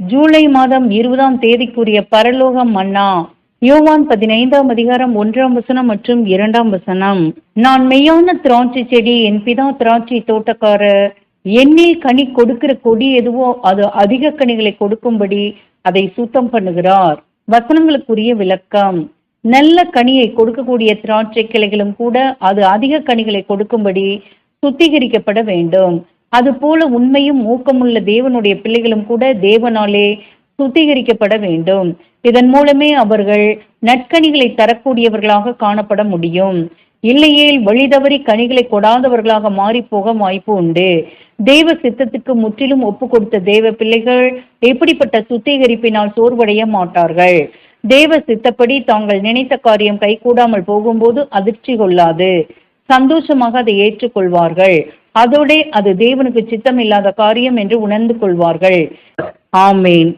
ஜூலை மாதம் இருபதாம் தேதிக்குரிய பரலோகம் மன்னா. யோவான் பதினைந்தாம் அதிகாரம் ஒன்றாம் வசனம் மற்றும் இரண்டாம் வசனம். நான் மெய்யான திராட்சை செடி என் பிதா திராட்சை தோட்டக்காரர். எண்ணில் கனி கொடுக்கிற கொடி எதுவோ அது அதிக கனிகளை கொடுக்கும்படி அதை சுத்தம் பண்ணுகிறார். வசனங்களுக்குரிய விளக்கம். நல்ல கனியை கொடுக்கக்கூடிய திராட்சை கிளைகளும் கூட அது அதிக கனிகளை கொடுக்கும்படி சுத்திகரிக்கப்பட வேண்டும். அதுபோல உண்மையும் ஊக்கமுள்ள தேவனுடைய பிள்ளைகளும் கூட தேவனாலே சுத்திகரிக்கப்பட வேண்டும். இதன் மூலமே அவர்கள் நற்கனிகளை தரக்கூடியவர்களாக காணப்பட முடியும். இல்லையேல் வழிதவறி கனிகளை கொடாதவர்களாக மாறி போக வாய்ப்பு உண்டு. தெய்வ சித்தத்துக்கு முற்றிலும் ஒப்பு கொடுத்த தேவ பிள்ளைகள் எப்படிப்பட்ட சுத்திகரிப்பினால் சோர்வடைய மாட்டார்கள். தேவ சித்தப்படி தாங்கள் நினைத்த காரியம் கைகூடாமல் போகும்போது அதிர்ச்சி கொள்ளாது. சந்தோஷமாக அதை ஏற்றுக்கொள்வார்கள். அதோடே அது தேவனுக்கு சித்தம் இல்லாத காரியம் என்று உணர்ந்து கொள்வார்கள். ஆமேன்.